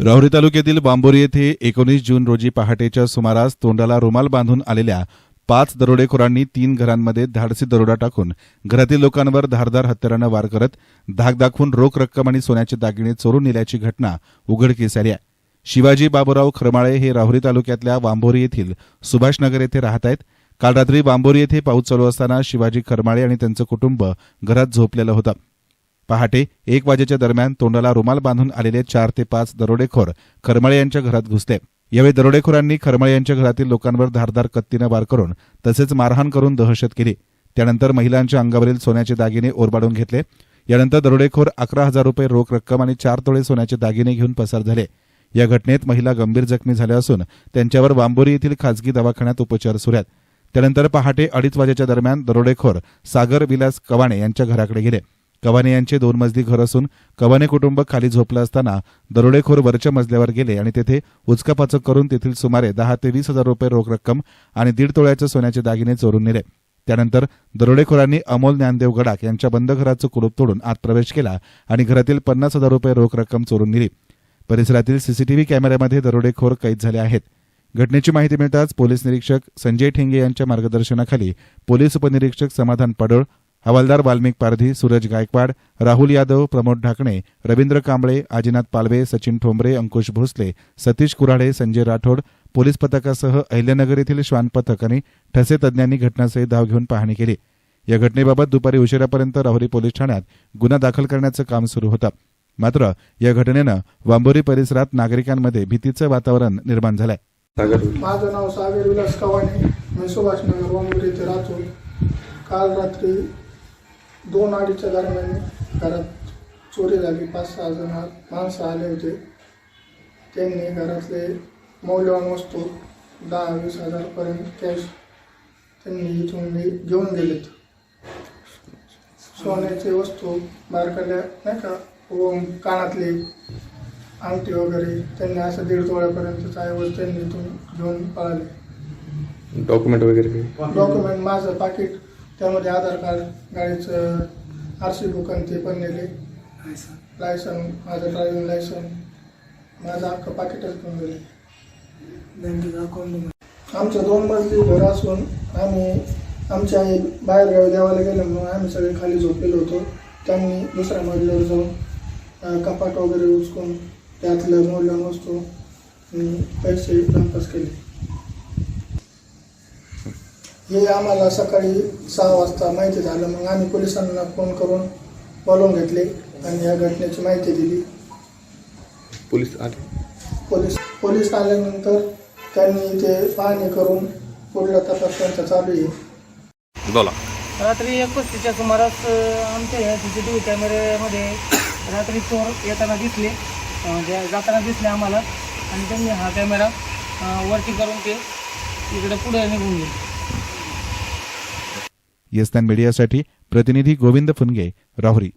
राहुरी तालुक्यातील बांबोरी येथे एकोणीस जून रोजी पहाटेच्या सुमारास तोंडाला रुमाल बांधून आलेल्या पाच दरोडेखोरांनी तीन घरांमध्ये धाडसी दरोडा टाकून घरातील लोकांवर धारदार हत्यारानं वार करत धाक दाखवून रोख रक्कम आणि सोन्याचे दागिने चोरून नेल्याची घटना उघडकीस आली आहे. शिवाजी बाबूराव खरमाळे हे राहुरी तालुक्यातल्या बांबोरी येथील सुभाषनगर येथे राहत आहेत. काल रात्री बांबोरी येथे पाऊस चालू असताना शिवाजी खरमाळे आणि त्यांचं कुटुंब घरात झोपलेलं होतं. पहाटे एक वाजेच्या दरम्यान तोंडाला रुमाल बांधून आलेले चार ते पाच दरोडेखोर खरमळे यांच्या घरात घुसले. यावेळी दरोडेखोरांनी खरमळे यांच्या घरातील लोकांवर धारदार कत्तीनं वार करून तसेच मारहाण करून दहशत केली. त्यानंतर महिलांच्या अंगावरील सोन्याचे दागिने ओरबाडून घेतले. यानंतर दरोडेखोर अकरा हजार रुपये रोख रक्कम आणि चार तोळे सोन्याचे दागिने घेऊन पसार झाले. या घटनेत महिला गंभीर जखमी झाल्या असून त्यांच्यावर बांबोरी येथील खासगी दवाखान्यात उपचार सुरू आहेत. त्यानंतर पहाटे अडीच वाजेच्या दरम्यान दरोडेखोर सागर विलास कवाणे यांच्या घराकडे गेले. कवाने यांचे दोन मजली घर असून कवाने कुटुंब खाली झोपलं असताना दरोडेखोर वरच्या मजल्यावर गेले आणि तेथे उचकापाचक करून तेथील सुमारे दहा ते वीस हजार रुपये रोख रक्कम आणि दीड तोळ्याचे सोन्याचे दागिने चोरून नेले. त्यानंतर दरोडेखोरांनी अमोल ज्ञानदेव गडाख यांच्या बंद घराचं कुलूप तोडून आत प्रवेश केला आणि घरातील पन्नास हजार रुपये रोख रक्कम चोरून नेली. परिसरातील सीसीटीव्ही कॅमेऱ्यामध्ये दरोडेखोर कैद झाले आहेत. घटनेची माहिती मिळताच पोलीस निरीक्षक संजय ठेंगे यांच्या मार्गदर्शनाखाली पोलीस उपनिरीक्षक समाधान पडोळ हवालदार वाल्मिक पारधी सूरज गायकवाड राहुल यादव प्रमोद ढाकणे रवींद्र कांबळे आजीनाथ पालवे सचिन ठोंबरे अंकुश भोसले सतीश कुऱ्हाडे संजय राठोड पोलीस पथकासह अहिल्यानगर येथील श्वान पथक आणि ठसे तज्ञांनी घटनास्थळी धाव घेऊन पाहणी केली. या घटनेबाबत दुपारी उशिरापर्यंत राहुरी पोलीस ठाण्यात गुन्हा दाखल करण्याचं काम सुरू होतं. मात्र या घटनेनं वांबोरी परिसरात नागरिकांमध्ये भीतीचं वातावरण निर्माण झालंय. सागर माझं नाव सागर विलास कवाने मी सुभाषनगर वांबुरी येथे राहतो. काल रात्री दोन अडीचच्या दरम्यान घरात चोरी झाली. पाच सहा जण माणसं आले होते. त्यांनी घरातले मौल्यवान वस्तू दहा वीस हजारपर्यंत कॅश त्यांनी इथून घेऊन गेलेत. सोन्याचे वस्तू बारकाल्या नाही का व कानातले अंगठी वगैरे त्यांनी असं दीड तोळ्यापर्यंतचा ऐवज त्यांनी इथून घेऊन पळाले. डॉक्युमेंट वगैरे डॉक्युमेंट माझं पाकिट त्यामध्ये आधार कार्ड गाडीचं आर सी बुक आणि ते पण नेले. लायसन माझं ड्रायव्हिंग लायसन माझं अख्खं पाकिटच घेऊन गेले बँकेचं अकाउंट आमचं दोन मजली घर असून आम्ही आमच्या आई बाहेर गावी देवाला गेल्यामुळं आम्ही सगळे खाली झोपलेलो होतो. त्यांनी दुसऱ्या मजल्यावर जाऊन कपाट वगैरे उचकून त्यातलं वस्तू आणि पैसे नापास केले. हे आम्हाला सकाळी सहा वाजता माहिती झालं. मग आम्ही पोलिसांना फोन करून बोलवून घेतले आणि या घटनेची माहिती दिली. पोलीस आले? पोलीस पोलीस आल्यानंतर त्यांनी ते पाहणी करून पुढला तपास त्यांचा चालू आहे. बोला. रात्री एक पस्तीच्या सुमारास अ, आमच्या ह्या सी सी टी व्ही कॅमेऱ्यामध्ये रात्री चोर येताना दिसले अ, जाताना दिसले आम्हाला. आणि त्यांनी हा कॅमेरा अ, वरती करून ते इकडे पुढे निघून गेले. येस्तान मीडियासाठी प्रतिनिधी गोविंद फुनगे राहुरी.